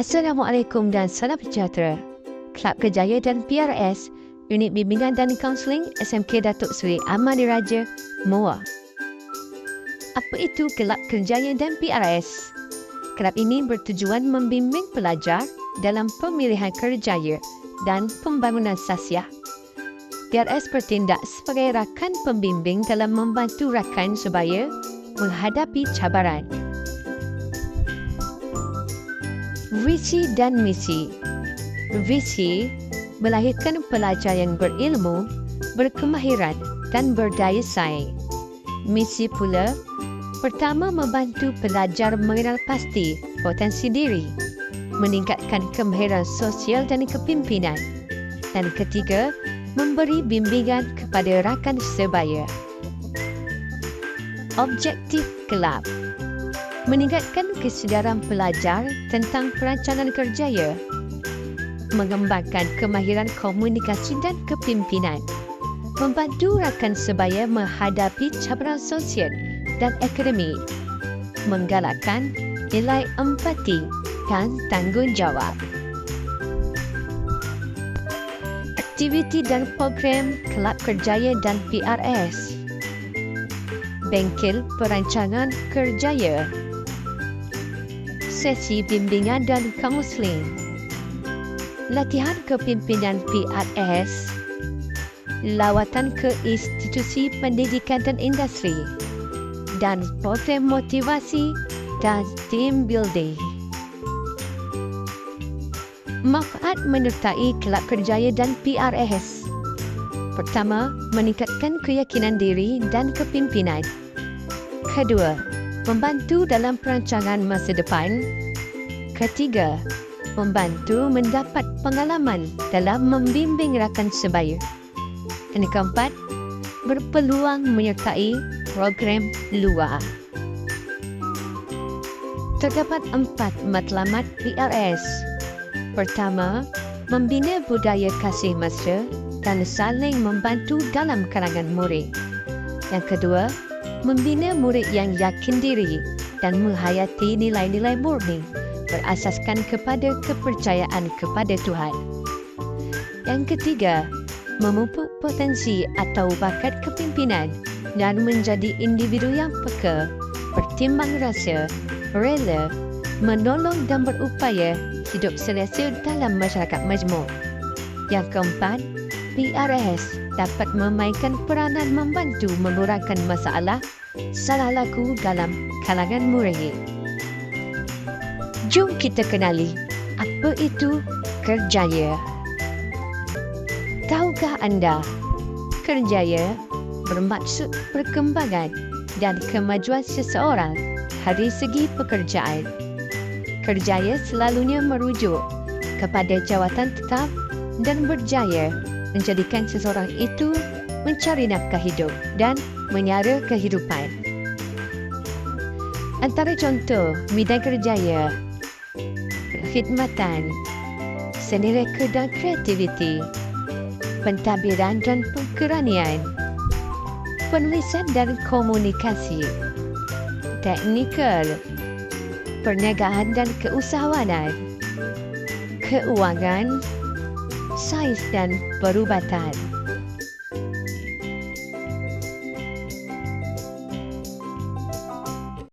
Assalamualaikum dan salam sejahtera. Kelab Kejaya dan PRS, Unit Bimbingan dan Kaunseling SMK Datuk Seri Ahmad Raja, MOA. Apa itu Kelab Kerjaya dan PRS? Kelab ini bertujuan membimbing pelajar dalam pemilihan kerjaya dan pembangunan sasiah. PRS bertindak sebagai rakan pembimbing dalam membantu rakan supaya menghadapi cabaran. Visi dan misi Visi melahirkan pelajar yang berilmu, berkemahiran dan berdaya saing. Misi pula pertama membantu pelajar mengenal pasti potensi diri, meningkatkan kemahiran sosial dan kepimpinan. Dan ketiga, memberi bimbingan kepada rakan sebaya. Objektif kelab meningkatkan kesedaran pelajar tentang perancangan kerjaya, mengembangkan kemahiran komunikasi dan kepimpinan, membantu rakan sebaya menghadapi cabaran sosial dan akademik, menggalakkan nilai empati dan tanggungjawab. Aktiviti dan program Kelab Kerjaya dan PRS Bengkel Perancangan Kerjaya Sesi Bimbingan dan Kaunseling Latihan Kepimpinan PRS Lawatan ke institusi pendidikan dan industri dan program motivasi dan team building. Manfaat menyertai kelab kerjaya dan PRS. Pertama, meningkatkan keyakinan diri dan kepimpinan. Kedua, membantu dalam perancangan masa depan. Ketiga, membantu mendapat pengalaman dalam membimbing rakan sebaya. Dan keempat, berpeluang menyertai program luar. Terdapat empat matlamat PRS Pertama, membina budaya kasih mesra dan saling membantu dalam kalangan murid. Yang kedua, membina murid yang yakin diri dan menghayati nilai-nilai murni berasaskan kepada kepercayaan kepada Tuhan. Yang ketiga, memupuk potensi atau bakat kepimpinan dan menjadi individu yang peka, bertimbang rasa, rela, menolong dan berupaya hidup selesa dalam masyarakat majmuk. Yang keempat, PRS dapat memainkan peranan membantu mengurangkan masalah salah laku dalam kalangan murid. Jom kita kenali apa itu kerjaya. Tahukah anda, kerjaya bermaksud perkembangan dan kemajuan seseorang dari segi pekerjaan kerjaya selalunya merujuk kepada jawatan tetap dan berjaya menjadikan seseorang itu mencari nafkah hidup dan menyara kehidupan. Antara contoh bidang kerjaya, khidmatan, seni reka dan kreativiti, pentadbiran dan pengkeranian, penulisan dan komunikasi, teknikal, perniagaan dan keusahawanan, keuangan, sains dan perubatan.